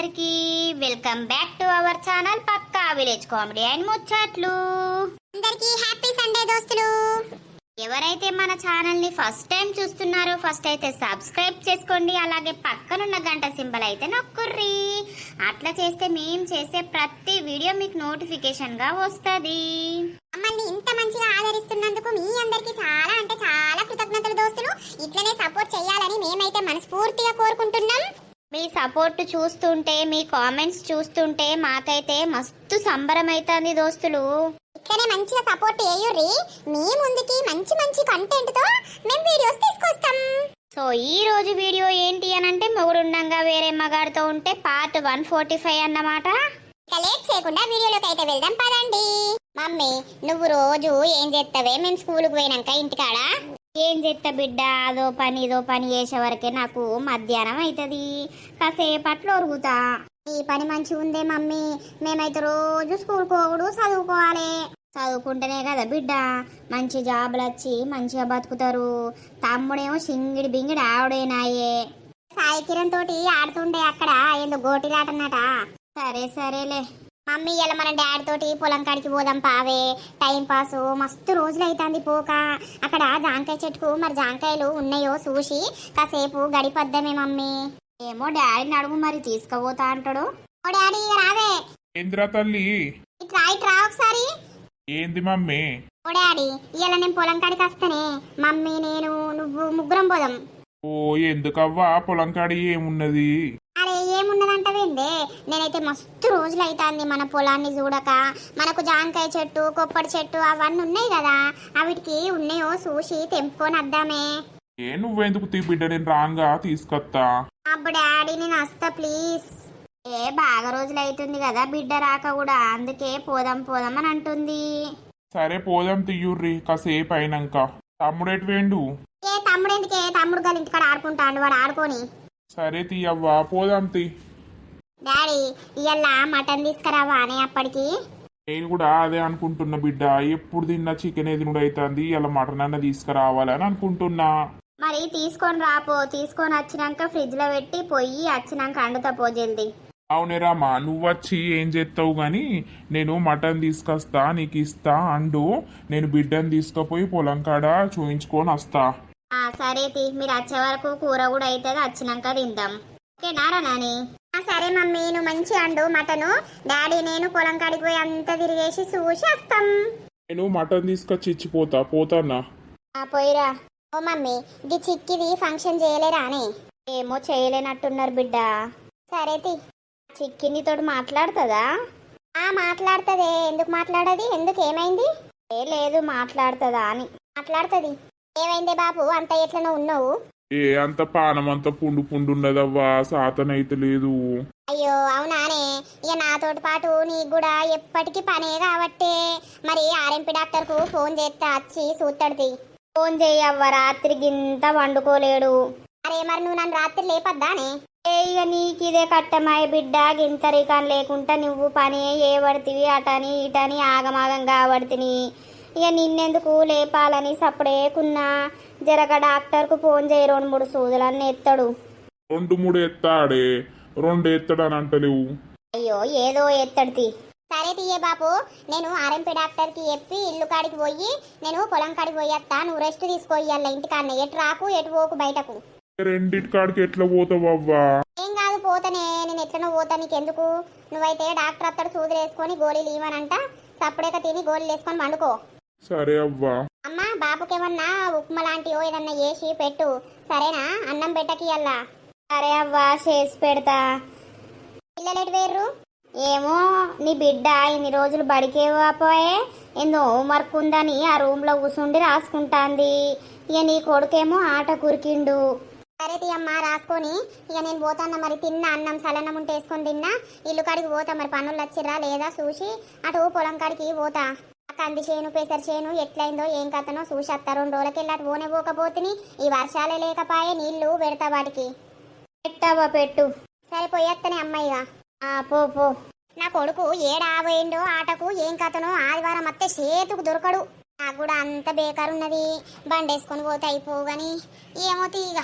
అందరికీ welcome back to our channel Pakka village comedy and ముచ్చట్లు. అందరికీ హ్యాపీ సండే దోస్తులు. ఎవరైతే మన ఛానల్ని ఫస్ట్ టైం చూస్తున్నారో ఫస్ట్ అయితే సబ్స్క్రైబ్ చేసుకోండి అలాగే పక్కనున్న గంట సింబల్ అయితే నొక్కుర్రి. అట్లా చేస్తే మేము చేసే ప్రతి వీడియో మీకు నోటిఫికేషన్గా వస్తుంది. మమ్మల్ని ఇంత మంచిగా ఆదరిస్తున్నందుకు మీ అందరికీ చాలా అంటే చాలా కృతజ్ఞతలు దోస్తులు. ఇట్లనే సపోర్ట్ చేయాలని మేమైతే మనస్ఫూర్తిగా కోరుకుంటున్నాం. మీ సపోర్ట్ చూస్తుంటే మీ కామెంట్స్ చూస్తుంటే మాకైతే మస్తు సంబరం అవుతుంది దోస్తులు. ఇట్లనే మంచిగా సపోర్ట్ చేయుర్రి. మీ ముందుకి మంచి మంచి కంటెంట్తో మేము వీడియోస్ తీసుకొస్తాం. సో ఈ రోజు వీడియో ఏంటి అని అంటే మొగుడుండంగా వేరే మగాడితో ఉంటే పార్ట్ వన్ ఫార్టీ ఫైవ్ అన్నమాట లేట్ చేయకుండా వీడియోలోకి అయితే వెళ్దాం పదండి. మమ్మీ నువ్వు రోజు ఏం చేస్తావే మేము స్కూల్కి పోయినాక ఇంటికాడ? ఏం చేస్తా బిడ్డ? అదో పని ఇదో పని చేసే వరకే నాకు మధ్యాహ్నం అవుతుంది కాసేపట్లో ఒరుగుతా. ఈ పని మంచిగా ఉందే మమ్మీ. మేమైతే రోజు స్కూల్ పోకూడదు చదువుకోవాలి. చదువుకుంటేనే కదా బిడ్డ. మంచి జాబులు వచ్చి మంచిగా బతుకుతారు. తమ్ముడేమో సింగిడి బింగిడి ఆవిడేనాయే. సాయి కిరణ్ తోటి ఆడుతుండే అక్కడ ఏందో గోటిలాటన్నట సరే సరేలే. మమ్మీ ఇలా మన డాడీ తోటి పొలం కాడికి పోదాం పావే. Time pass. మస్తు రోజులు అవుతుంది పోక. అక్కడ జాంకాయ చెట్టుకు మరి జాంకాయలు ఉన్నాయో చూసి కాసేపు గడిపద్దామే మమ్మీ. ఏమో డాడీని అడుగు మరి తీసుకుపోతా అంటాడు. ఓ డాడీ ఇక రావే. ఏంద్రా తల్లి? ఇట్రా ఇట్రా ఒకసారి. ఏంది మమ్మీ? ఓ డాడీ ఇవాళ నేను పొలం కాడికి వస్తానే మమ్మీ నేను నువ్వు ముగ్గురం పోదాం. ఓ ఎందుకవ్వా? పొలం కాడి ఏమున్నది? ఏమున్నదంటవేందే నేనైతే మస్తు రోజులు అవుతుంది మన పొలాన్ని చూడక. మనకు జాంకాయ చెట్టు కొప్పటి చెట్టు అవన్నీ ఉన్నాయి కదా. అవిటికి ఉన్నాయో చూసి తెంపుకొని వద్దామే ఏ నువ్వెందుకు తీ బిడ్డ నేను రాంగా తీసుకొత్తా. అబ్బు డాడీ నేను వస్తా ప్లీజ్. ఏ బాగా రోజులు అవుతుంది కదా బిడ్డ రాక కూడా. అందుకే పోదాం పోదాం అని అంటుంది. సరే పోదాం తీయుర్రి. కాసేపు అయినాక. తమ్ముడేటి వేండు? ఏ తమ్ముడు ఎందుకే? తమ్ముడు గారి ఇంటికాడ ఆడుకుంటాడు వాడు ఆడుకొని. సరే తీయవ్వా పోదాం తీ. డాడీ ఇవాళ మటన్ తీసుకురావా అనే అప్పటికి? నేను కూడా అదే అనుకుంటున్నా బిడ్డ. ఎప్పుడు తిన్నా చికెన్ ఏది కూడా అవుతుంది ఇలా మటన్ అన్న తీసుకురావాలని అనుకుంటున్నా. మరి తీసుకొని రాపో తీసుకొని వచ్చినాక ఫ్రిడ్జ్లో పెట్టి పొయ్యి వచ్చినాక అండుతా పో జల్ది. అవునే రామా నువ్వు వచ్చి ఏం చేస్తావు గాని నేను మటన్ తీసుకొస్తా నీకు ఇస్తా అండు. నేను బిడ్డని తీసుకుపోయి పొలం కాడ చూయించుకొని వస్తా. సరే తీ. మీరు వచ్చే వరకు కూర కూడా అవుతుంది వచ్చినాక తిందాం. ఓకేనారా నాని? ఆ, సరే మమ్మీ నువ్వు మంచి అండు మటను. డాడీ నేను పొలం కాడికి పోయి అంతా తిరిగేసి చూసి వస్తాం నేను మటన్ తీసుకొచ్చి ఇచ్చిపోతా పోతానా ఆ పోయిరా. ఓ మమ్మీ ఇది చిక్కిది ఫంక్షన్ చేయలేరా అని? ఏమో చేయలేనట్టున్నారు బిడ్డ. సరే తి. చిక్కిని తోటి మాట్లాడుతుందా? ఆ మాట్లాడుతుంది. ఎందుకు మాట్లాడది? ఎందుకు ఏమైంది? ఏ లేదు మాట్లాడుతుందా అని. మాట్లాడుతుంది. ఏమైందే బాబు? అంత ఎట్లనో ఉన్నావు? ఏ అంత పానం పుండు పుండు ఉన్నదవ్వా సాతన అయితే లేదు. అయ్యో అవునానే ఇక నాతోటి పాటు నీకు కూడా ఎప్పటికీ పనే కాబట్టే. మరి ఆర్ఎంపీ డాక్టర్కు ఫోన్ చేస్తే వచ్చి చూస్తాడు ఫోన్ చేయవ్వ రాత్రికి ఇంత వండుకోలేడు. అరే మరి నువ్వు నన్ను రాత్రి లేపద్దానే ఏ ఇక నీకు ఇదే కట్టమాయ బిడ్డ గింతరికాన్ లేకుండా నువ్వు పని ఏ పడితివి అటని ఇటని ఆగమాగం కాబడితిని. ఇక నిన్నెందుకు లేపాలని సప్పుడేకున్నా? జరగ డాక్టర్కు ఫోన్ చేయి రెండు మూడు సూదులన్నీ ఎత్తాడు. రెండు మూడు ఎత్తాడే రెండు ఎత్తాడని అంటలేవు. అయ్యో ఏదో ఎత్తడు సరే తీయే బాపు నేను ఆర్ఎంపీ డాక్టర్కి చెప్పి ఇల్లు కాడికి పోయి నేను పొలం కాడికి పోయేస్తా నువ్వు రెస్ట్ తీసుకోయ్యాల ఇంటికాడనే. ఎటు రాకు ఎటు పోకు బయటకు. రెండిటి కాడికి ఎట్లా పోతావవ్వా? ఏం కాదు పోతనే. నేను ఎట్లనో పోతా నీకెందుకు? నువ్వైతే డాక్టర్ అత్తడు సూదులు వేసుకొని గోళీలు ఇవ్వనంట. సప్పుడేక తిని గోళీలు వేసుకొని పండుకో. సరే అవ్వా. అమ్మా బాబుకేమన్నా ఉప్మా లాంటివో ఏదన్నా చేసి పెట్టు. సరేనా? అన్నం పెట్టకి అల్లా. సరే అవ్వా చేసి పెడతా. పిల్లలు వేర్రు? ఏమో నీ బిడ్డ ఇన్ని రోజులు బడికేవాపోయే పోయే ఏందో హోంవర్క్ ఉందని ఆ రూమ్లో కూర్చుండి రాసుకుంటాంది. ఇక నీ కొడుకేమో ఆట కురికిండు. సరే తీయమ్మా రాసుకొని. ఇక నేను పోతాన్నా మరి తిన్న అన్నం సలన్నం ఉంటే వేసుకొని తిన్నా. ఇల్లు కాడికి పోతా మరి పనులు వచ్చిర్రా లేదా చూసి. అటు పొలం కాడికి పోతా. కంది చేను పెసర చేను ఎట్లయిందో ఏం కథనో చూసేస్తా రెండు రోజులకి వెళ్ళి అటు ఈ వర్షాలే లేకపాయే నీళ్ళు పెడతా వాటికి పెట్టావా పెట్టు. సరిపోయేత్తనే అమ్మయ్య అమ్మాయిగా. ఆ పో పో. నా కొడుకు ఏడాబోయిండో ఆటకు ఏం కథనో ఆదివారం అత్తే చేతుకు దొరకడు. నాకు కూడా అంత బేకారున్నది. బండేసుకొని పోతే అయిపోవు గాని ఏమో తీగ.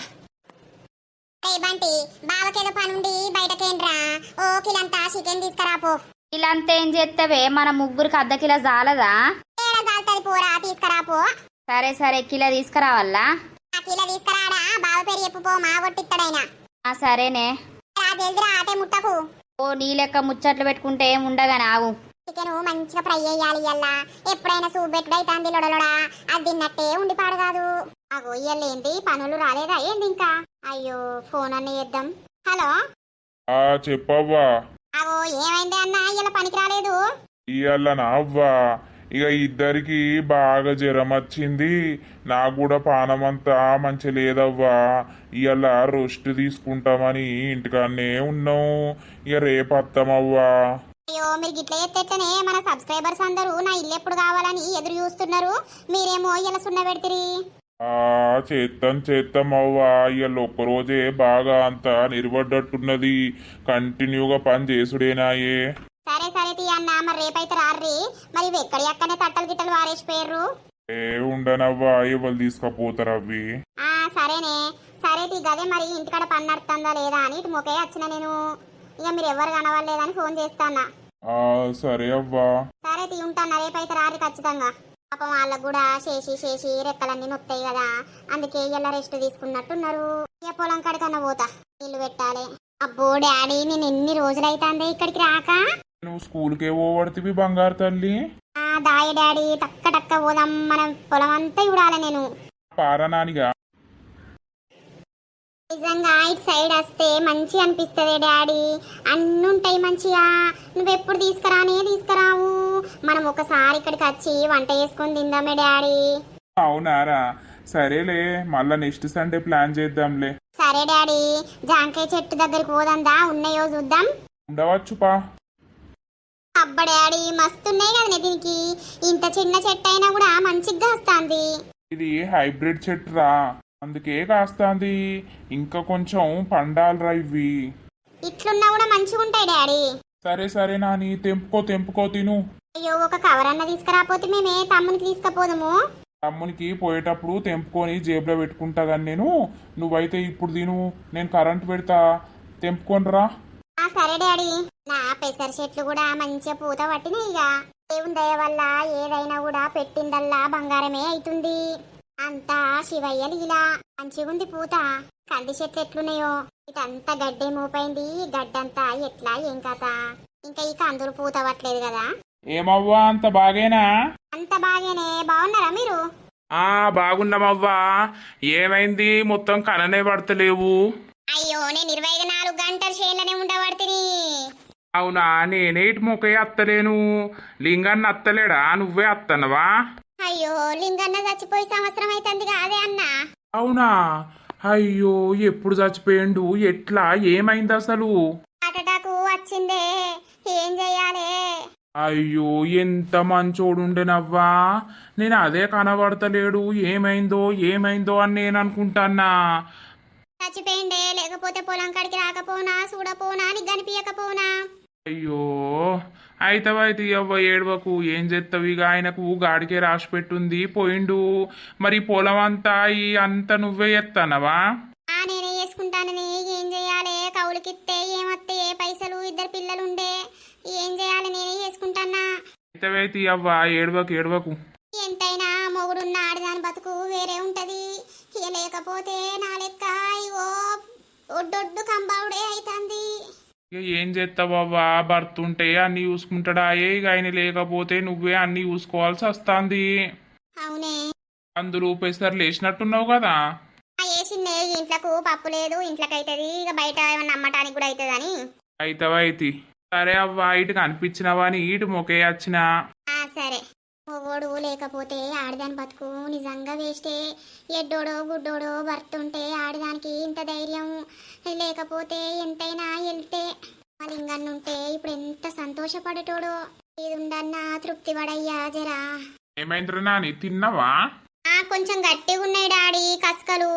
బంటి బావకేదో పనుండి బయటకేంట్రా? ఓ కిలంతా చికెన్ తీసుకురాపో ఇలా అంతా ఏం చేస్తావే మన ముగ్గురికి అర్ధ కిలో చాలదా పోరా తీసుకురాపో సరే సరే కిలో తీసుకురావాలా ఆ కిలో తీసుకురాడా? బావ పేరు చెప్పు పో మా కొట్టిస్తాడైనా ఆ సరేనే. జల్దిరా ఆటే ముట్టకు. ఓ నీ లెక్క ముచ్చట్లు పెట్టుకుంటే ఏం ఉండగా నాగు చికెన్ మంచిగా ఫ్రై చేయాలి ఇయ్యాల ఎప్పుడైనా సూప్ పెట్టుడైతుంది లొడలొడా అది తిన్నట్టే ఉండిపాడు కాదు. అగో ఇయ్యాలేంటి పనులు రాలేదా ఏంది ఇంకా? అయ్యో ఫోన్ అన్న చేద్దాం. హలో? ఆ చెప్పవ్వా. ఏమైంది అన్న? ఇలా పనికి రాలేదు. ఇవాళ నా అవ్వా. ఇక ఇద్దరికి బాగా జ్వరం వచ్చింది. నాకు కూడా పానమంతా మంచి లేదవ్వా. ఇవాళ రెస్ట్ తీసుకుంటామని ఇంటికాడనే ఉన్నాం. ఇక రేపు వస్తామవ్వా అయ్యో మీరు గిట్ల ఎత్తేనే మన సబ్స్క్రైబర్స్ అందరూ నా ఇల్లు ఎప్పుడు కావాలని ఎదురు చూస్తున్నారు. మీరేమో ఇలా సున్న పెడతారు. చేత్తం చేత్తం అవ్వా ఇవాళ ఒక్కరోజే బాగా అంతా నిలబడ్డట్టున్నది కంటిన్యూగా పని చేసుడేనాయే సరే సరే తీ అన్న మరి రేపైతే రార్రి. మరి ఇవి ఎక్కడి అక్కనే తట్టలు గిట్టలు వారేసిపోయారు ఏ ఉండనవ్వా ఎవరు తీసుకపోతారు అవి ఆ సరేనే. సరే తీ గదే మరి ఇంటికాడ పని నడుతుందా లేదా అని ఇటు మొకే వచ్చిన నేను. ఇక మీరు ఎవరు కనవలేదని ఫోన్ చేస్తానా సరే అవ్వా. సరే తీ ఉంటాను రేపైతే రారి ఖచ్చితంగా. పాపం వాళ్ళకు కూడా చేసి చేసి రెక్కలన్నీ నొత్తాయి కదా. అందుకే ఇలా రెస్ట్ తీసుకున్నట్టున్నారు. ఇక పొలం కాడికన్నా పోతా. నీళ్ళు పెట్టాలి. అబ్బో డాడీ నేను ఎన్ని రోజులైతాందే ఇక్కడికి రాక? నువ్వు స్కూల్కే పోవడుతుంది బంగారు తల్లి? ఆ దాయి డాడీ టక్క టక్క పోదాం. మనం పొలం అంతా చూడాలి నేను. పారనానిగా నిజంగా ఇటు సైడ్ వస్తే మంచి అనిపిస్తుంది డాడీ. అన్ని ఉంటాయి మంచిగా. నువ్వు ఎప్పుడు తీసుకురానే తీసుకురావు. మనం ఒకసారి ఇక్కడికి వచ్చి వంట చేసుకొని తిందామే డాడీ. అవునారా? సరేలే మళ్ళా నెక్స్ట్ సండే ప్లాన్ చేద్దాంలే. సరే డాడీ జాంకాయ చెట్టు దగ్గరికి పోదందా? ఉన్నాయో చూద్దాం. ఉండవచ్చు పా అబ్బ డాడీ మస్తున్నాయి కదా దీనికి. ఇంత చిన్న చెట్టు అయినా కూడా మంచిగా వస్తుంది. ఇది హైబ్రిడ్ చెట్టురా? అందుకే కాస్తాంది. ఇంకా కొంచెం పండాలరా ఇవి ఇట్లున్నా కూడా మంచిగా ఉంటాయి డాడీ. సరే సరే నాని తెంపుకో తెంపుకో తిను. అయ్యో ఒక కవర్ అన్న తీసుకురాపోతే మేమే తమ్మునికి తీసుకుపోదాము? తమ్మునికి పోయేటప్పుడు తెంపుకొని జేబులో పెట్టుకుంటా కానీ నేను. నువ్వైతే ఇప్పుడు తిను. నేను కరెంట్ పెడతా. తెంపుకొని రా ఆ సరే డాడీ. నా పెసర చెట్లు కూడా మంచిగా పూత పట్టినాయి ఇక. దేవుని దయ వల్ల ఏదైనా కూడా పెట్టిందల్లా బంగారమే అవుతుంది అంతా శివయ్య లీలా. మంచిగుంది పూత. కంది చెట్లు ఎట్లున్నాయో? ఇటంతా గడ్డే మోపైంది. గడ్డంతా ఎట్లా ఏం కథ? ఇంకా ఈ కందులు పూత పట్టలేదు కదా? ఏమవ్వా? అంత బాగేనా? అంత బాగానే. బాగున్నారా మీరు? ఆ బాగున్నామవ్వా. ఏమైంది? మొత్తం కననే పడతలేవు. అయ్యో నేను ఇరవై నాలుగు గంటలు చేనులోనే ఉండబడితిని. అవునా? నేనే ఇటు మొకే అత్తలేను. లింగాన్ని అత్తలేడా? నువ్వే అత్తనవా అయ్యో లింగన్న చచ్చిపోయి సంవత్సరం అవుతుంది కాదే అన్నా. అవునా? అయ్యో ఎప్పుడు చచ్చిపోయిండు? ఎట్లా? ఏమైంది అసలు? అటటాకు వచ్చిందే. ఏం చెయ్యాలి? అయ్యో ఎంత మంచోడుండెనవ్వా నేను అదే కనబడతలేడు. ఏమైందో ఏమైందో అని నేను అనుకుంటానా చచ్చిపోయిండే. లేకపోతే పొలం కాడికి రాకపోనా చూడపోనా నీకు కనిపించకపోనా అయ్యో. అయితవైతే అవ్వ ఏడవకు. ఏం చేస్తావు ఇక ఆయనకు గాడికే రాసి పెట్టుంది పోయిండు. మరి పొలం అంతా ఈ అంతా నువ్వే ఎత్తానవా? నేనే చేసుకుంటానని. ఏం చెయ్యాలి కౌలుకిస్తే ఏమత్తే ఏ పైసలు? ఇద్దరు పిల్లలుండే. ఏం చేయాలి? నేనే చేసుకుంటానా అయితవైతే అవ్వ ఏడవకు ఏడవకు. ఎంతైనా మొగుడున్న ఆడదాని బతుకు వేరే ఉంటది. లేకపోతే నా లెక్క ఇగో ఒడ్డొడ్డు కంబావుడే అవుతుంది ఇక ఏం చేస్తావవ్వా భర్త ఉంటే అన్ని చూసుకుంటాడా? ఏ ఇక ఆయన లేకపోతే నువ్వే అన్ని చూసుకోవాల్సి వస్తుంది. అవునే. అందులో పెసర్లు వేసినట్టున్నావు కదా? వేసిందే ఇంట్లకు పప్పు లేదు ఇంట్లోకి అవుతుంది ఇక బయట ఏమన్నా అమ్మటానికి కూడా అవుతుందని అయితవైతి సరే అవ్వ ఇటు కనిపించినవా అని ఇటు మొకే వచ్చిన. సరే. మొగోడు లేకపోతే ఆడదాని బతుకు నిజంగా వేస్టే. ఎడ్డోడో గుడ్డోడో భర్త ఉంటే ఆడదానికి ఇంత ధైర్యం లేకపోతే ఎంతైనా వెళ్తే. ఉంటే ఇప్పుడు ఎంత సంతోషపడేటోడో. ఇది ఉండన్నా తృప్తి పడయ్యా జరా. ఏమైందిరా నాని తిన్నావా? ఆ కొంచెం గట్టిగా ఉన్నాయి డాడీ కసకలు.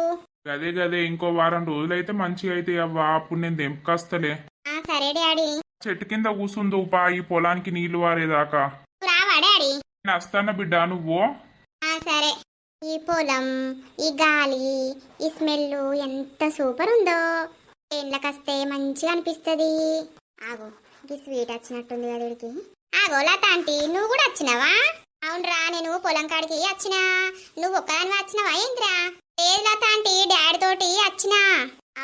గదే గదే ఇంకో వారం రోజులైతే మంచిగా అయితే అవ్వ అప్పుడు నేను తెంపుకొస్తలే. ఆ సరే డాడీ. చెట్టు కింద కూసుందు పా ఈ పొలానికి నీళ్ళు వారేదాకా. రావా డాడీ? నేను బిడ్డ నువ్వు? ఆ సరే. ఈ పొలం ఈ గాలి ఈ స్మెల్ ఎంత సూపర్ ఉందో ఏండ్లకస్తే మంచిగా అనిపిస్తుంది. ఆగు ఈ స్వీట్ వచ్చినట్టుంది కదా వీడికి. ఆగో లత ఆంటీ నువ్వు కూడా వచ్చినావా? అవునరా నేను పొలం కాడికి వచ్చినా. నువ్వు ఒక్కదాని వచ్చినావా ఏంద్రా? లేదు లత ఆంటీ డాడీ తోటి వచ్చినా.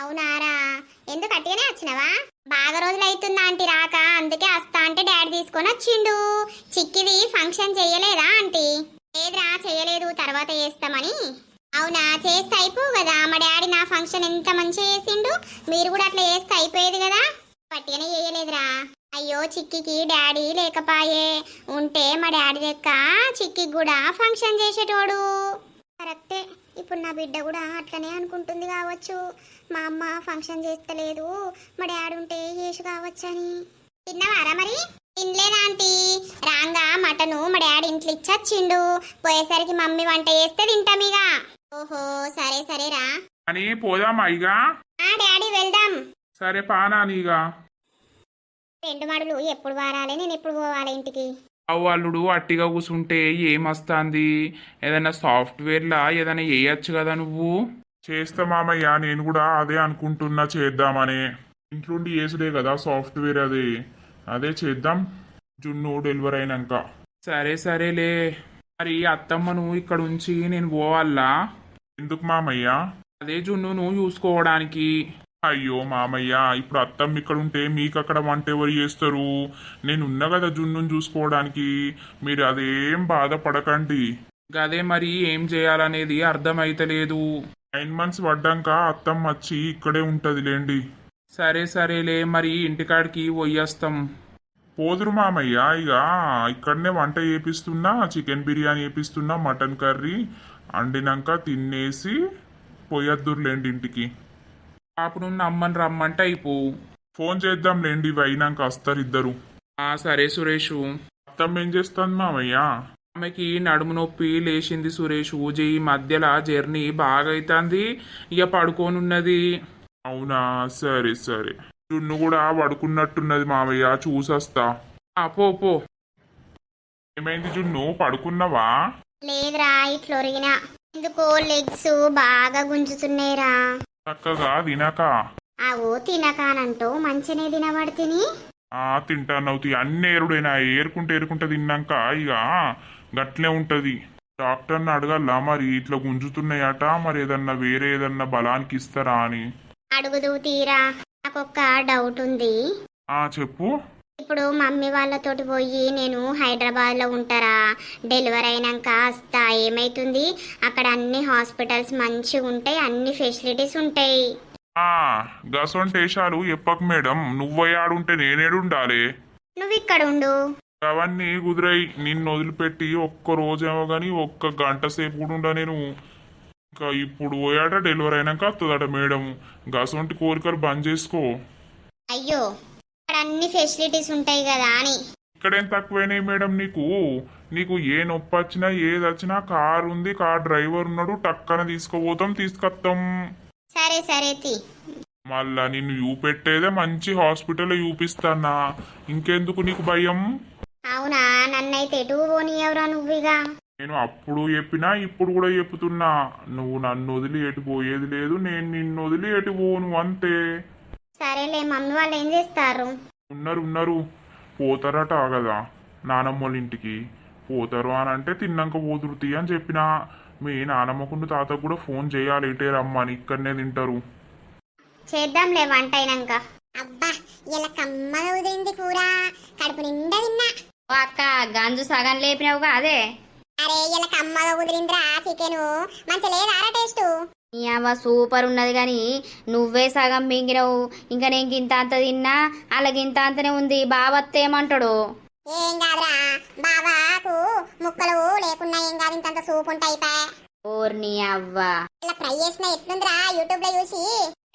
అవునారా? ఎందుకు అట్టిగానే వచ్చినావా? బాగా రోజులు అవుతుందా ఆంటీ రాక? అందుకే వస్తా అంటే డాడీ తీసుకొని వచ్చిండు. చిక్కిది ఫంక్షన్ చేయలేదా ఆంటీ? లేదురా చేయలేదు. తర్వాత చేస్తామని. అవునా? చేస్తే అయిపోవు కదా. మా డాడీ నా ఫంక్షన్ ఎంత మంచిగా చేసిండు మీరు కూడా అట్లా చేస్తే అయిపోయేది కదా. పట్టిగానే చేయలేదురా. అయ్యో చిక్కికి డాడీ లేకపాయే. ఉంటే మా డాడీ లెక్క చిక్కి కూడా ఫంక్షన్ చేసేటోడు. కరెక్టే. ఇప్పుడు నా బిడ్డ కూడా అట్లనే అనుకుంటుంది కావచ్చు. మా అమ్మ ఫంక్షన్ చేస్తలేదు. మా డాడీ ఉంటే చేసు కావచ్చని తిన్నవారా మరి? తినలేదా ఆంటీ? రాంగా మటను మా డాడీ ఇంట్లో ఇచ్చొచ్చిండు. పోయేసరికి మమ్మీ వంట చేస్తే తింటామిగా ఓహో సరే సరేరా అని పోదామా ఇక? ఆ డాడీ వెళ్దాం. సరే పానానిగా రెండు మడులు ఎప్పుడు వారాలి? నేను ఎప్పుడు పోవాలి ఇంటికి? అవ్వాళ్ళుడు అట్టిగా కూసుంటే ఏమొస్తాంది? ఏదైనా సాఫ్ట్వేర్లా ఏదైనా వేయచ్చు కదా నువ్వు? చేస్తా మామయ్య నేను కూడా అదే అనుకుంటున్నా చేద్దామని. ఇంట్లోండి చేసుడే కదా సాఫ్ట్వేర్ అదే. అదే చేద్దాం. జున్ను డెలివరీ అయినాక. సరే సరేలే. మరి అత్తమ్మను ఇక్కడ ఉంచి నేను పోవాలా? ఎందుకు మామయ్య? అదే జున్ను నువ్వు చూసుకోవడానికి. అయ్యో మామయ్య ఇప్పుడు అత్తమ్మ ఇక్కడ ఉంటే మీకు అక్కడ వంట ఎవరు చేస్తారు? నేను ఉన్నా కదా జున్నుని చూసుకోవడానికి. మీరు అదేం బాధపడకండి. గదే మరి ఏం చేయాలనేది అర్థమైతలేదు. నైన్ మంత్స్ పడ్డాక అత్తమ్మ వచ్చి ఇక్కడే ఉంటది లేండి సరే సరేలే మరి ఇంటికాడికి పోయేస్తాం పోదురు మామయ్య ఇక ఇక్కడనే వంట చేపిస్తున్నా చికెన్ బిర్యానీ చేపిస్తున్నా మటన్ కర్రీ వండినాక తినేసి పోయొద్దురులేండి ఇంటికి. అప్పుడు అమ్మని రమ్మంటే అయిపోవు. ఫోన్ చేద్దాం లేండి అయినాక వస్తారు ఇద్దరు ఆ సరే సురేషు. అత్తమ్మ ఏం చేస్తుంది మామయ్య ఆమెకి నడుము నొప్పి లేచింది సురేష్. ఊజీ ఈ మధ్యలో జర్నీ బాగా అవుతుంది ఇక పడుకోనున్నది. అవునా? సరే సరే. జున్ను కూడా పడుకున్నట్టున్నది మామయ్య చూసొస్తా. ఆ, పో పో. ఏమైంది జున్ను? పడుకున్నావా? లేదురా ఇట్లా ఎందుకో లెగ్స్ బాగా గుంజుతున్నాయిరా. చక్కగా తినక. ఆవు తినకానంటూ మంచినే తినబడితిని ఆ తింటానవుతి అన్ని ఏరుడైనా ఏరుకుంటే ఏరుకుంటే తిన్నాక ఇక గట్లే ఉంటది. డాక్టర్ని అడగల్లా మరి? ఇట్లా గుంజుతున్నాయట. మరి ఏదన్నా వేరే ఏదన్నా బలానికి ఇస్తారా అని. అడుగుదు తీరా. నాకొక్క డౌట్ ఉంది. ఆ చెప్పు. ఇప్పుడు మమ్మీ వాళ్ళతోటి పోయి నేను హైదరాబాద్లో ఉంటారా? డెలివరీ అయినాక వస్తా ఏమైతుంది? అక్కడ అన్ని హాస్పిటల్స్ మంచిగా ఉంటాయి అన్ని ఫెసిలిటీస్ ఉంటాయి. గసొంటేశాలు ఎప్పకు మేడం నువ్వయ్యాడుంటే నేనేడుండాలి నువ్వు ఇక్కడ ఉండు అవన్నీ కుదిరాయి. నిన్ను వదిలిపెట్టి ఒక్క రోజేమో గాని ఒక్క గంట సేపు కూడా ఉండా నేను. ఇంకా ఇప్పుడు పోయాట డెలివరీ అయినాక వస్తుందట మేడం. గసొంటి కోరికలు బంద్ చేసుకో. అయ్యో అక్కడ అన్ని ఫెసిలిటీస్ ఉంటాయి కదా అని. ఇక్కడేం తక్కువైనాయి మేడం నీకు? నీకు ఏ నొప్పి వచ్చినా ఏది వచ్చినా కార్ ఉంది కార్ డ్రైవర్ ఉన్నాడు టక్కన తీసుకుపోతాం తీసుకొస్తాం సరే సరే తి. మళ్ళా నిన్ను చూపెట్టేదే మంచి హాస్పిటల్లో చూపిస్తానా? ఇంకెందుకు నీకు భయం? అవునా? నన్నైతే ఎటు పోనీయవరా నువ్వుగా? నేను అప్పుడు చెప్పినా ఇప్పుడు కూడా చెప్తున్నా. నువ్వు నన్ను వదిలి ఎటు పోయేది లేదు నేను నిన్ను వదిలి ఎటు పోను అంతే. సరేలే మమ్మీ వాళ్ళు ఏం చేస్తారు? ఉన్నారు ఉన్నారు. పోతారట కదా నానమ్మ వాళ్ళ ఇంటికి. పోతారు అని అంటే తిన్నాక పోతురు తీ అని చెప్పిన. మీ నానమ్మకుండు తాతకు కూడా ఫోన్ చేయాలి ఇటే రమ్మని ఇక్కడనే తింటారు. చేద్దాంలే వంట అయినాక. అబ్బా ఇలా కమ్మగా ఉదిరింది కూర. కడుపు నిండా తిన్నా. ఓ అక్క గంజు సగం లేపినావుగా అదే? అరే ఇలా కమ్మగా కుదిరిందిరా చికెన్. మంచి లేదారా టేస్ట్? నీ అవ్వ సూపర్ ఉన్నది కానీ నువ్వే సగం మింగినవు. ఇంకా నేను గింత అంత తిన్నా అలాగే ఇంత అంతనే ఉంది. బావత్త ఏమంటాడు? ఏం కాదురా బాబాకు ముక్కలు లేకున్నా ఏం కాదు ఇంతంత సూప్ ఉంటాయి పా. ఓర్ని అవ్వ. ఇలా ఫ్రై చేసిన ఎట్లుందిరా యూట్యూబ్లో చూసి?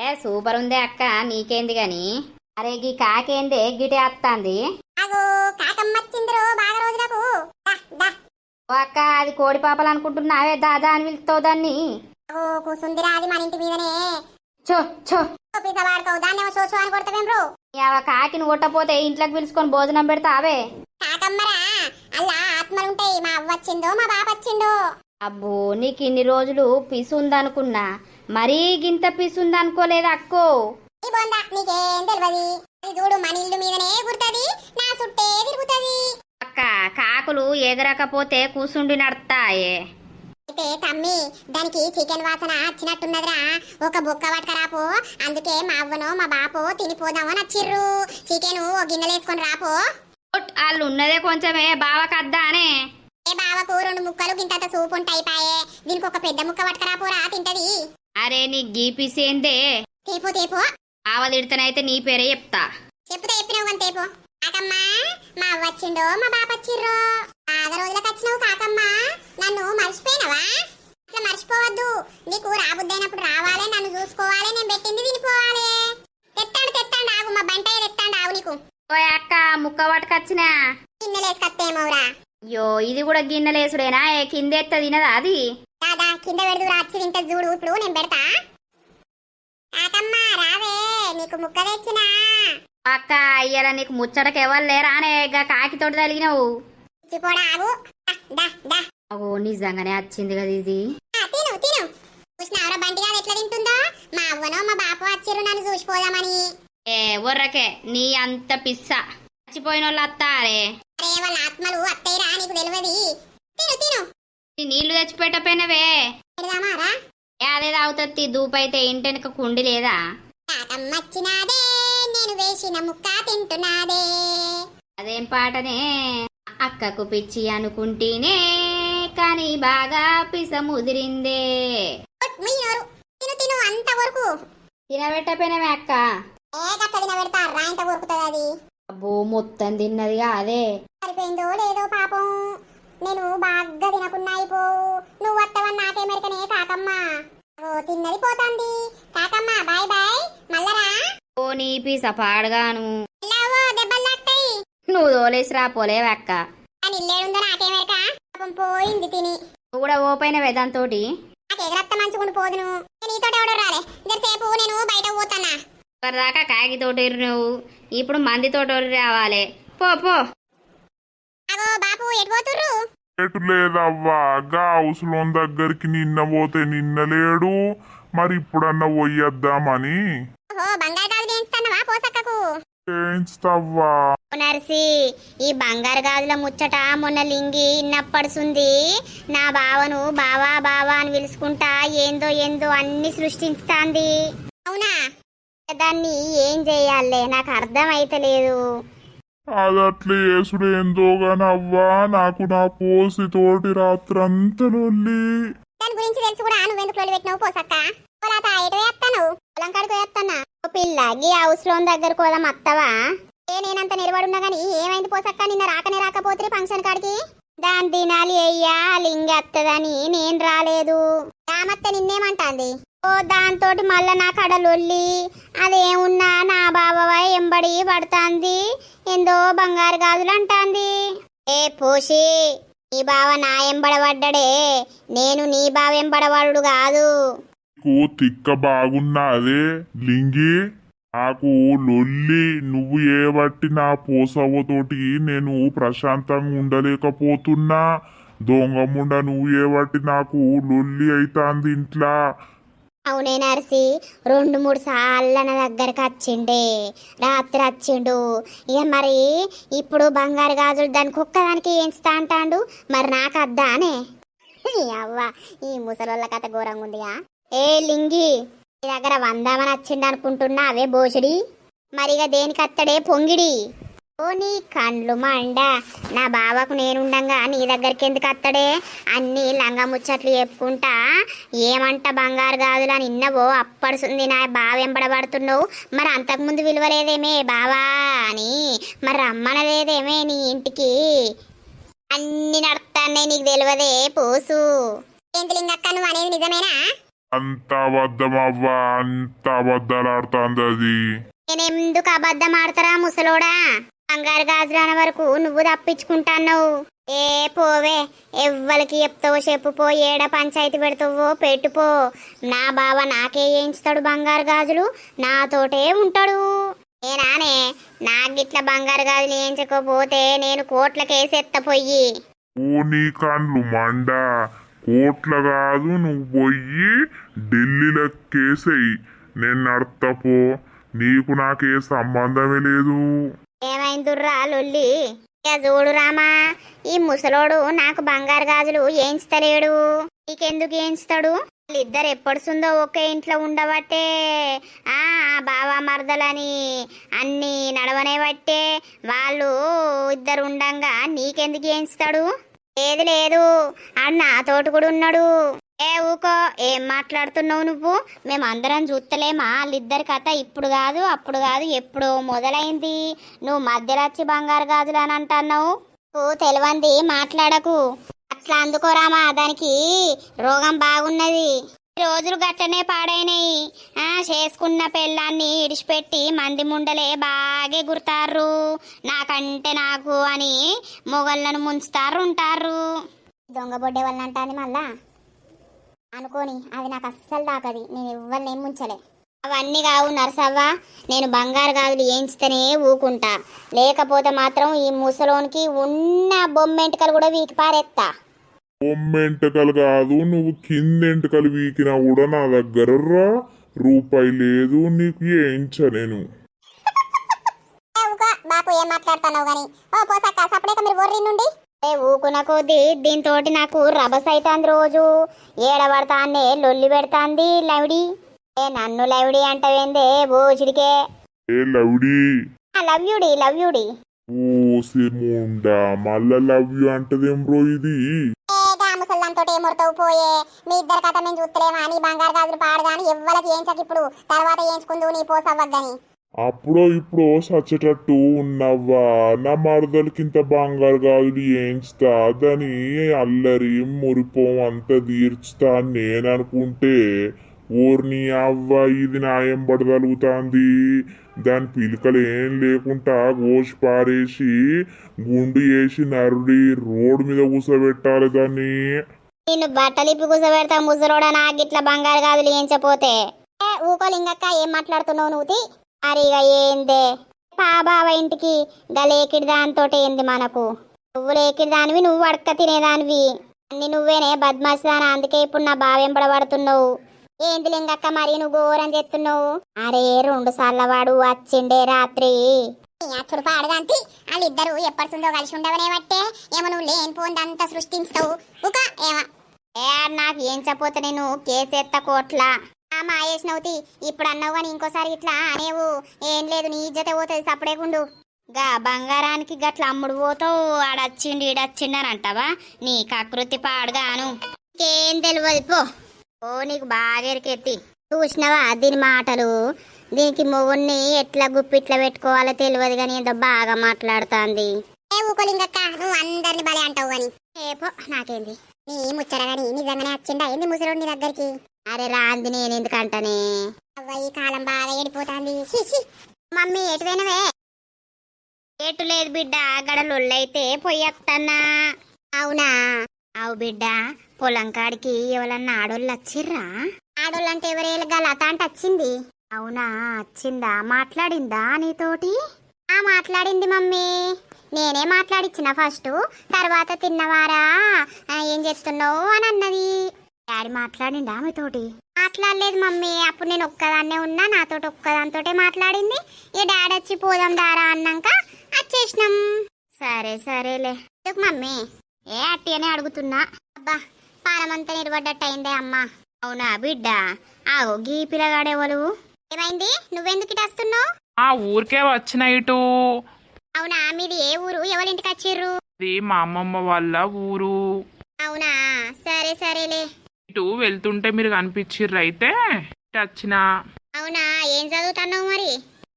ఏ సూపర్ ఉందే అక్క నీకేంది గాని అరే గీ కాకేందే? గిటే అత్తాంది. అగో కాకమ్మ వచ్చిందిరో బాగా రోజులకు దా, దా. ఓ అక్క అది కోడి పాపలు అనుకుంటున్నావే దాదా అని పిలుస్తావు దాన్ని. ఓ కాకిని కొట్టపోతే ఇంట్లోకి పిలుచుకొని భోజనం పెడతా అవే కాకమ్మరా అలా ఆత్మలుంటాయి. మా అవ్వ వచ్చిందో మా బాబ వచ్చిండో. అబ్బో నీకు ఇన్ని రోజులు పిసుందనుకున్నా. మరీ గింత పిసుందనుకోలేదు అక్కో. ఈ నీకేం తెలియదు అది చూడు మన ఇల్లు మీదనే గుర్తది నా సుట్టే తిరుగుతది. అక్క కాకులు ఎగరకపోతే కూసుండి నడతాయే. అయితే తమ్మి దానికి చికెన్ వాసన వచ్చినట్టున్నదిరా ఒక బుక్క పట్టుకరాపో అందుకే మా అవ్వను మా బాపు తినిపోదామని వచ్చిర్రు చికెన్ ఓ గిన్నెలు వేసుకొని రాపో. వాళ్ళు ఉన్నదే కొంచెమే బావ కద్దానే. ఏ బావకు రెండు ముక్కలు గింతంత సూపు ఉంటాయి పాయే. దీనికి ఒక పెద్ద ముక్క పట్టుకరాపోరా తింటది. అరే నీ గీపిసేందే తేపో తేపో. ఆవ తిడతనైతే నీ పేరే చెప్తా. చెప్పుతే చెప్పినావు కానీ తేపో. కాకమ్మా మా అవ్వ వచ్చిండో మా బాప వచ్చిర్రో బాగా రోజులకు వచ్చినావు కాకమ్మా. నన్ను మర్చిపోయినావా? అట్లా మర్చిపోవద్దు. నీకు రాబుద్దైనప్పుడు రావాలి నన్ను చూసుకోవాలి నేను పెట్టింది తినిపోవాలి. తెత్తాడు తెత్తాడు ఆగు మా బంటయ్య తెత్తాడు ఆగు నీకు. ఓ అక్క ముక్క పట్టుకొచ్చినా గిన్నెలేసుకత్తేమోరా అయ్యో ఇది కూడా గిన్నెలేసుడేనా ఏ కిందెత్త తినదా అది? దాదా కింద పెడుదు రాచి తింటది చూడు ఇప్పుడు నేను పెడతా. కాకమ్మా రావే నీకు ముక్క తెచ్చినా. అక్క అయ్యాల నీకు ముచ్చటకి ఎవరు లేరానే ఇక కాకితోటి తలిగినావు. ఆగు దా, దా నిజంగానే వచ్చింది కదా ఇది. తిను తిను. చూసినావరా బంటి గారు ఎట్లా తింటుందో? మా అవ్వనో మా బాపు వచ్చిర్రు నన్ను చూసిపోదామని. ఏ ఒర్రకే నీ అంత పిస్స. చచ్చిపోయిన వాళ్ళు అత్తారే అరే వాళ్ళ ఆత్మలు అత్తయ్యరా నీకు తెలియదు. తిను తిను. నీ నీళ్ళు తెచ్చిపెట్టపోయినవే. పెడదామారా? అదే తాగుతుంది దూపైతే ఇంటెనక కుండి లేదా? వచ్చినాదే నేను వేసిన ముక్క తింటున్నాదే. అదేం పాటనే? అక్కకు పిచ్చి అనుకుంటేనే కానీ బాగా పిస ముదిరిందే. తినబెట్టపోయినవే అక్క. అబ్బో మొత్తం తిన్నదిగా అదే సరిపోయిందో లేదో పాపం. నేను బాగా తినకున్నా అయిపోవు నువ్వు వస్తావని నాకేమెరకనే కాకమ్మ. ఓ తిన్నది పోతాంది. కాకమ్మ బాయ్ బాయ్. మల్లరా ఓ నీ పిస పాడగాను. నువ్వు తోలేసి రాపోలేవే అక్క. అని ఇల్లేడుందో నాకేమెరక పాపం పోయింది తిని. నువ్వు కూడా ఓపోయినవే దాంతోటి నాకు ఎగరత్త మంచుకుని పోదును నీతో ఎవడో రాలే. జరసేపు నేను బయట పోతానా? ఇప్పటిదాకా కాకితోటి నువ్వు. ఇప్పుడు మందితోటి రావాలి. పో పో. అగో బాపు ఎటు పోతుర్రు? ఎటు లేదవ్వా గా హౌస్లోన్ దగ్గరికి నిన్న పోతే నిన్న లేడు. మరి ఇప్పుడన్నా పోయొద్దామని ఓహో బంగారు గాజులు వేయిస్తానవా పోసక్కకు? నర్సి ఈ బంగారు గాజుల ముచ్చట మొన్న లింగి ఇన్నప్పడుసుంది. నా బావను బావా బావా అని పిలుచుకుంటా ఏందో ఏందో అన్ని సృష్టిస్తాంది అవునా? దాన్ని ఏం చెయ్యాలే నాకు అర్థం అయితలేదు అది అట్లా చేసుడు ఏందో గాని అవ్వా నాకు నా పోసి తోటి రాత్రంతా లొల్లి. దాని గురించి తెలుసు కూడా నువ్వెందుకు లోలు పెట్టినావు? పోసక్క పొలాత ఎటు వేస్తాను పొలం కాడికి వేస్తానా ఓ పిల్ల గీ హౌస్ లోన్ దగ్గర కోదాం అత్తవా? ఏ నేనంత నిలబడున్నా గానీ ఏమైంది పోసక్క? నిన్న రాకనే రాకపోతే ఫంక్షన్ కాడికి? దాని దినాలు అయ్యా లింగ అత్తదని నేను రాలేదు. రామత్త నిన్నేమంటాంది? ఓ దాంతో మళ్ళా నా కడలొల్లి అదేమున్నా నా బాబవ ఎంబడి పడుతుంది. ఎందో బంగారు గాజులు అంటాంది. ఏ పోషి నీ బావ నా ఎంబడబడ్డడే నేను నీ బావ ఎంబడవాడు కాదు. నీకు తిక్క బాగున్నాది లింగి. నాకు లొల్లి నువ్వు ఏ బట్టి నా పోసవ్వతోటి నేను ప్రశాంతంగా ఉండలేకపోతున్నా. దొంగముండ నువ్వు ఏ బట్టి నాకు లొల్లి అయితాంది ఇంట్లో. అవునే నర్సి రెండు మూడు సార్లు నా దగ్గరకు వచ్చిండే. రాత్రి వచ్చిండు. ఇక మరి ఇప్పుడు బంగారు గాజులు దానికి ఒక్కదానికి ఏంచుతా అంటాడు మరి నాకు అద్దానే. అవ్వ ఈ ముసలోళ్ళ కథ ఘోరంగా ఉందిగా. ఏ లింగి నీ దగ్గర వందామని వచ్చిండు అనుకుంటున్నా అవే బోషుడి మరిగా దేనికి అత్తడే పొంగిడి? ఓ నీ కండ్లు మండ నా బావకు నేనుండంగా నీ దగ్గరికి ఎందుకు అత్తడే అన్ని లంగముచ్చట్లు చెప్పుకుంటా ఏమంట బంగారు గాజులు అని ఇన్నవో అప్పడుసుంది నా బావ వెంబడబడుతున్నావు మరి అంతకుముందు విలువలేదేమే బావా అని మరి రమ్మనలేదేమే నీ ఇంటికి? అన్ని నడతానే నీకు తెలియదే పోసు. ఏంటి లింగక్క నువ్వు అనేది నిజమేనా? అంత అబద్ధమవ్వా అంత అబద్ధాలాడుతాంది అది నేనెందుకు అబద్ధం ఆడతారా ముసలోడా? బంగారు గాజులు అనే వరకు నువ్వు తప్పించుకుంటాను ఏ పోవే ఎవ్వరికి చెప్తావో చెప్పుపో ఏడ పంచాయతీ పెడతావో పెట్టుపో నా బావ నాకే చేయించుతాడు బంగారు గాజులు నాతోటే ఉంటాడు. నేనానే నాకు గిట్ల బంగారు గాజులు వేయించకపోతే నేను కోట్లకేసెత్త పొయ్యి ఓ నీ కండ్లు మండ కోట్ల కాదు నువ్వు పోయి ఢిల్లీలో కేసేయి నేను నడతపో నీకు నాకే సంబంధమే లేదు. ఏమైందిర్రా లొల్లి? చూడు రామా ఈ ముసలోడు నాకు బంగారు గాజులు ఏంచుతలేడు నీకెందుకు ఏంచుతాడు వాళ్ళిద్దరు ఎప్పడుసుందో ఒకే ఇంట్లో ఉండబట్టే ఆ బావా మరదలని అన్ని నడవనే బట్టే వాళ్ళు ఇద్దరు ఉండంగా నీకెందుకు ఏంచుతాడు లేదు. లేదు అన్న నాతోటి కూడా ఉన్నాడు. ఏ ఊకో ఏం మాట్లాడుతున్నావు నువ్వు? మేము అందరం చూస్తలేమా వాళ్ళిద్దరి కథ ఇప్పుడు కాదు అప్పుడు కాదు ఎప్పుడు మొదలైంది. నువ్వు మధ్యలో వచ్చి బంగారు గాజులు అని అంటున్నావు. నువ్వు తెలివంది మాట్లాడకు. అట్లా అందుకోరామా? దానికి రోగం బాగున్నది. రోజులు గట్లనే పాడైనయి. ఆ చేసుకున్న పెళ్ళాన్ని ఇడిచిపెట్టి మంది ముండలే బాగా గుర్తారు నాకంటే నాకు అని మొగళ్ళను ముంచుతారు ఉంటారు దొంగ బొడ్డే వల్ల అంటాను మళ్ళా? అనుకోని అది నాకు అస్సలు దాకది నేను ఎవరిని ముంచలే. అవన్నీ కావు నరసవ్వ. నేను బంగారు గాజులు ఏంచితేనే ఊకుంటా. లేకపోతే మాత్రం ఈ ముసలోనికి ఉన్న బొమ్మెంటికలు కూడా వీకి పారేస్తా బొమ్మెంటకలు కాదు నువ్వు కిందెంటకలు వీకినా కూడా నా దగ్గర రా. రూపాయి లేదు నీకు ఏంచ నేను. బాపు ఏం మాట్లాడుతున్నావు గాని? ఓ పోసక్క సపడేక మీరు వర్రి నుండి ఏ ఊకున కొద్ది దీంతో నాకు రభస అవుతుంది రోజు. ఏడబడతాందే లొల్లి పెడతాంది లవిడి ఏ నన్ను లవిడి అంటవేందే బోచిడికే ఏ లవ్డీ లవ్ యూడి లవ్ యూడి ఓ సిముండా మళ్ళా లవ్ యూ అంటదేం బ్రో ఇది? ముసల్లంతో ఏమొడతావు పోయే. మీ ఇద్దరు కథ మేము చూస్తలేమా? నీ బంగారు గాజులు పాడగాని ఎవ్వలకి ఏంచకి ఇప్పుడు. తర్వాత ఏంచుకుందు నీ పోసవ్వద్దని అప్పుడో ఇప్పుడు సచ్చేటట్టు ఉన్నవ్వా. నా మరదలకింత బంగారు గాజులు ఏంచుతా దాని అల్లరి మురిపోం అంత తీర్చుతా అని నేను అనుకుంటే ఊర్ని అవ్వ ఇది న్యాయం పడగలుగుతాంది. దాని పిలకలు ఏం లేకుండా గోషి పారేసి గుండు వేసి నరుడి రోడ్డు మీద కూసబెట్టాలి దాన్ని. నేను బట్టలు ఇప్పి కూసబెడతా ముసరోడా నాకు ఇట్లా బంగారు గాజులు ఏంచపోతే? ఏ, ఊకో లింగక్క ఏం మాట్లాడుతున్నావు నువ్వు? అరే ఇక ఏందే? పాబావ ఇంటికి గలేకిడి దానితో ఏంది మనకు? నువ్వు లేకిడి దానివి నువ్వు అడక్క తినేదానివి. అన్ని నువ్వేనే బద్మాసి దాని అందుకే ఇప్పుడు నా బావ ఎంబడబడుతున్నావు ఏంది లింగక్క మరి నువ్వు ఘోరం చేస్తున్నావు? అరే రెండు సార్లు వాడు వచ్చిండే రాత్రి. అచ్చుడు పాడదంతి వాళ్ళిద్దరు ఎప్పటిసుందో కలిసి ఉండవనే బట్టే ఏమో నువ్వు లేనిపోందంతా సృష్టించుతావు. ఒక ఏమా. ఏ నాకు ఏం చెప్పోతే నేను. కేసెత్త కోట్ల. ఆ మాయేసినవుతి ఇప్పుడు అన్నావు కానీ ఇంకోసారి ఇట్లా అనేవు. ఏం లేదు నీ ఇజ్జతే పోతుంది సపడేకుండు గా బంగారానికి గట్ల అమ్ముడు పోతావు ఆడొచ్చిండు ఈడొచ్చిండు అని అంటావా? నీ కకృతి పాడుగాను. ఏం తెలియదు పో. ఓ నీకు బాగా ఎరికెత్తి. చూసినావా? దీని మాటలు. దీనికి మొగుణ్ణి ఎట్లా గుప్పిట్లా పెట్టుకోవాలో తెలియదు కానీ ఏదో బాగా మాట్లాడుతాంది. ఏ ఊకోలింగక్క నువ్వు అందరిని బలి అంటావు అని ఏపో నాకేంది? నీ ముచ్చర గాని నిజంగానే వచ్చిండా ఏంది ముసలోడు నీ దగ్గరికి? అరే రాంది నేను ఎందుకంటానే. అవ్వ ఈ కాలం బాగా ఏడిపోతాంది. మమ్మీ ఎటువైనవే ఎటు లేదు బిడ్డ గడలుళ్ళైతే పొయ్యత్తన్నా అవునా? అవు బిడ్డ పొలం కాడికి ఎవరన్నా ఆడోళ్ళు వచ్చిర్రా? ఆడోళ్ళంటే ఎవరేళ్ళగా లత అంటే వచ్చింది. అవునా వచ్చిందా? మాట్లాడిందా నీతోటి? ఆ మాట్లాడింది మమ్మీ. నేనే మాట్లాడిచ్చిన ఫస్ట్. తర్వాత తిన్నవారా? ఏం చేస్తున్నావు అని అన్నది. డాడీ మాట్లాడిండా మీతోటి మాట్లాడలేదు మమ్మీ. అప్పుడు నేను ఒక్కదాన్నే ఉన్నా నాతోటి ఒక్కదానితోటే మాట్లాడింది. ఇక డాడీ వచ్చి పోదాం దారా అన్నాక వచ్చేసినాం. సరే సరేలే. మమ్మీ? ఏ అట్టి అని అడుగుతున్నా. అబ్బా పాలమంతా నిలబడ్డట్టు అయిందే అమ్మా. అవునా బిడ్డ? ఆగో గీ పిల్లగాడేవలు ఏమైంది? నువ్వెందుకు ఇటు వస్తున్నావు? ఆ ఊరికే వచ్చిన ఇటు. అవునా? మీది ఏ ఊరు? ఎవరింటికి వచ్చిర్రు? ఇది మా అమ్మమ్మ వాళ్ళ ఊరు. అవునా? సరే సరేలే. ఇటు వెళ్తుంటే మీరు కనిపించిర్రు అయితే ఇటు వచ్చిన. అవునా? ఏం చదువుతున్నావు మరి?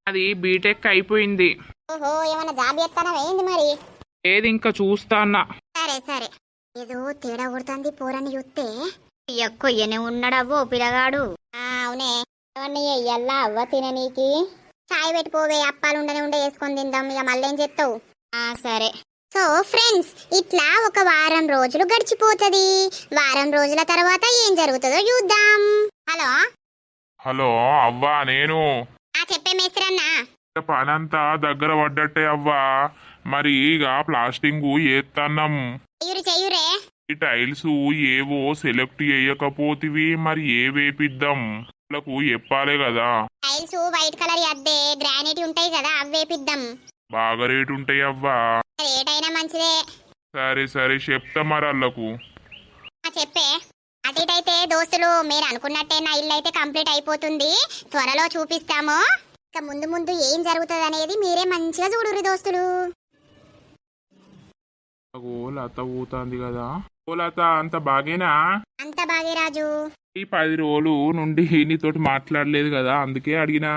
అది బీటెక్ అయిపోయింది. ఓహో ఏమైనా జాబ్ చేస్తానో ఏంది మరి? ఏది ఇంకా చూస్తానా సరే సరే. ఏదో తేడా కొడుతుంది పోరని చూస్తే ఎక్కువనే ఉన్నాడవ్వో పిల్లగాడు? ఆ, అవునే. ఎయ్యల్లా అవ్వ తిననీకి చాయ్ పెట్టుకోవే అప్పాలు ఉండనే ఉండే వేసుకొని తిందాం ఇక మళ్ళీ ఏం చెప్తావు ఆ సరే. సో ఫ్రెండ్స్ ఇట్లా ఒక వారం రోజులు గడిచిపోతది. వారం రోజుల తర్వాత ఏం జరుగుతుందో చూద్దాం. హలో? హలో అవ్వా నేను. ఆ చెప్పే మేస్త్రన్నా పనంతా దగ్గర పడ్డట్టే అవ్వా. మరి ఇక ప్లాస్టింగ్ ఏత్తన్నం. చెయ్యురు చెయ్యురే ఈ టైల్స్ ఏవో సెలెక్ట్ చేయకపోతివి మరి ఏ వేపిద్దాం వాళ్ళకు చెప్పాలే కదా. టైల్స్ వైట్ కలర్ అద్దే గ్రానైట్ ఉంటాయి కదా అవి వేపిద్దాం బాగా రేటు ఉంటాయి అవ్వా. అరే లేట్ అయినా మంచిదే. సరే సరే చెప్తా మరి వాళ్ళకు. చెప్పే. అటు అయితే దోస్తులు మీరు అనుకున్నట్టే నా ఇల్లు అయితే కంప్లీట్ అయిపోతుంది. త్వరలో చూపిస్తాము. ఇక ముందు ముందు ఏం జరుగుతుంది అనేది మీరే మంచిగా చూడుర్రి దోస్తులు. ఓ లత ఊతాంది కదా. ఓ లత అంత బాగేనా? అంత బాగే రాజు. ఈ పది రోజులు నుండి నీతోటి మాట్లాడలేదు కదా అందుకే అడిగినా.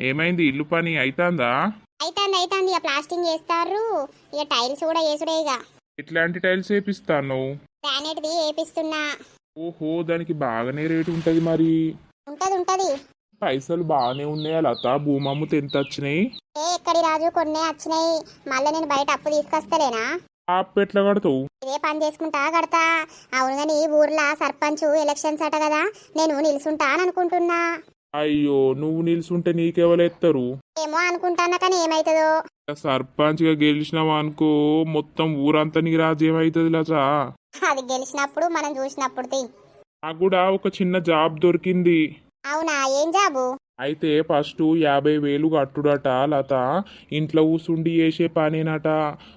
ఏమైంది ఇల్లు పని అయితాందా? అయితాంది అయితాంది ఇక ప్లాస్టింగ్ చేస్తారు ఇక టైల్స్ కూడా వేసుడే ఇక. ఎట్లాంటి టైల్స్ వేపిస్తాను గ్రానైట్ది వేపిస్తున్నా. ఓహో దానికి బాగానే రేటు ఉంటది మరి. ఉంటది ఉంటది. పైసలు బాగానే ఉన్నాయా లత భూమమ్ముత ఎంత వచ్చినాయి? ఏ ఎక్కడి రాజు కొన్నే వచ్చినాయి. మళ్ళీ నేను బయట అప్పు తీసుకొస్తలేనా? ఆప్ ఎట్లా కడతావు? ఇదే పని చేసుకుంటా కడతా. అవును కానీ ఊర్లో సర్పంచ్ ఎలక్షన్స్ అట కదా నేను నిలుసుంటా అని అనుకుంటున్నా. అయ్యో నువ్వు నిల్చుంటే నీకెవరెత్తారు ఏమో అనుకుంటానా కానీ ఏమైతుందో. సర్పంచ్గా గెలిచినావు అనుకో మొత్తం ఊరంతా నీ రాజ్యం అవుతుంది లచా అది గెలిచినప్పుడు మనం చూసినప్పుడు. నాకు కూడా ఒక చిన్న జాబ్ దొరికింది. అవునా? ఏం జాబు? అయితే ఫస్ట్ యాభై వేలు కట్టుడట లత. ఇంట్లో కూసుండి చేసే పనేనట.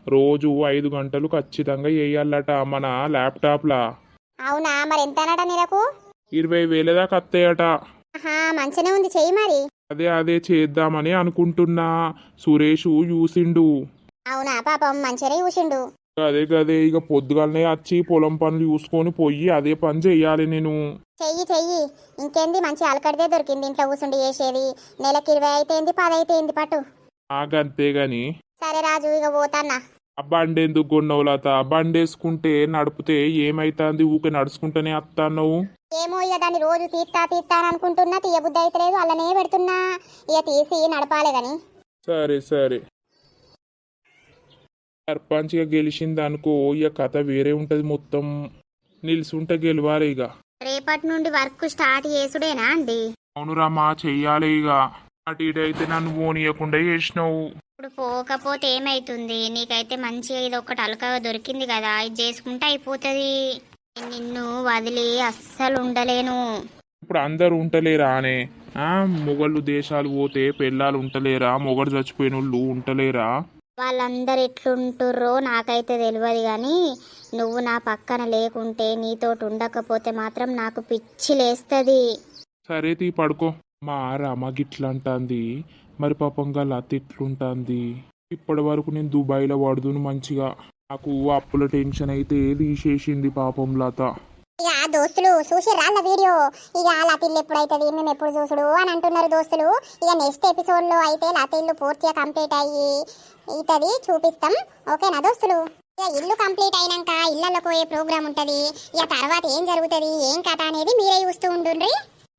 రోజు ఐదు గంటలు ఖచ్చితంగా వేయాలట మన ల్యాప్టాప్లా. అవునా? మరి నీరకు ఇరవై వేల దాకా మంచిగానే ఉంది. చెయ్యి మరి. అదే అదే చేద్దామని అనుకుంటున్నా. సురేష్ చూసిండు అవునా? పాపం మంచిగానే చూసిండు అదే గదే ఇక పొద్దుగాలనే వచ్చి పొలం పనులు చూసుకొని పోయి అదే పని చెయ్యాలి నేను. చెయ్యి చెయ్యి. ఇంకేంది? మంచి అలకడితే దొరికింది. ఇంట్లో కూర్చుండి చేసేది. నెలకి ఇరవై అయితే ఏంది పది అయితే ఏంది పట్టు నాకంతే గాని. సరే రాజు ఇక పోతాన్నా. బండి ఎందుకు కొన్నావు లత? బండి వేసుకుంటే నడిపితే ఏమైతుంది? ఊకే నడుచుకుంటూనే వస్తావు ఏమో ఇక దాన్ని రోజు తీస్తా తీస్తా అని అనుకుంటున్నా. తీయబుద్ధి అయితే లేదు అల్లనే పెడుతున్నా. ఇక తీసి నడపాలి గాని. సరే సరే. సర్పంచ్గా గెలిచింది అనుకో ఇక కథ వేరే ఉంటది మొత్తం. నిల్చుంటే గెలవాలి ఇక రేపటి నుండి వర్క్ స్టార్ట్ చేసుడేనా అండి? అవునురామా చెయ్యాలి ఇక అటు ఇటు అయితే నన్ను పోనీయకుండా చేసినావు. ఇప్పుడు పోకపోతే ఏమైతుంది? నీకైతే మంచిగా ఇది ఒకటి అలకగా దొరికింది కదా ఇది చేసుకుంటే అయిపోతుంది. నిన్ను వదిలి అస్సలు ఉండలేను. ఇప్పుడు అందరు ఉంటలేరా అనే? మొగళ్ళు దేశాలు పోతే పెళ్ళాలు ఉంటలేరా? మొగడు చచ్చిపోయిన వాళ్ళు ఉంటలేరా? వాళ్ళందరు ఎట్లుంటుర్రో నాకైతే తెలియదు కానీ నువ్వు నా పక్కన లేకుంటే నీతోటి ఉండకపోతే మాత్రం నాకు పిచ్చి లేస్తుంది. సరే తీ పడుకో. మా రామ గిట్లంటాంది. మరి పాపం గల ఎట్లుంటాంది? ఇప్పటి వరకు నేను దుబాయ్లో పడుదును మంచిగా. నాకు అప్పుల టెన్షన్ అయితే తీసేసింది పాపం లత. ఇక దోస్తులు చూసి రాళ్ళ వీడియో? ఇక లతిల్లు ఎప్పుడైతుంది మేము ఎప్పుడు చూసుడు అని అంటున్నారు దోస్తులు. ఇక నెక్స్ట్ ఎపిసోడ్లో అయితే లతిల్లు పూర్తిగా కంప్లీట్ అయ్యి ఇతది చూపిస్తాం. ఓకేనా దోస్తులు? ఇక ఇల్లు కంప్లీట్ అయినాక ఇళ్ళలో పోయే ప్రోగ్రామ్ ఉంటది. ఇక తర్వాత ఏం జరుగుతుంది ఏం కథ అనేది మీరే చూస్తూ ఉండండి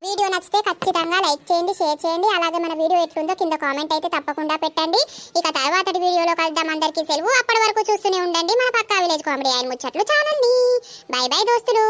వీడియో నచ్చితే ఖచ్చితంగా లైక్ చేయండి షేర్ చేయండి. అలాగే మన వీడియో ఎట్లుందో కింద కామెంట్ అయితే తప్పకుండా పెట్టండి. ఇక తర్వాతటి వీడియోలో కలుద్దాం. అందరికీ సెలవు. అప్పటి వరకు చూస్తూనే ఉండండి. మన పక్కా విలేజ్ కామెడీ ఆయన ముచ్చట్లు చాలండి బై బై దోస్తులు.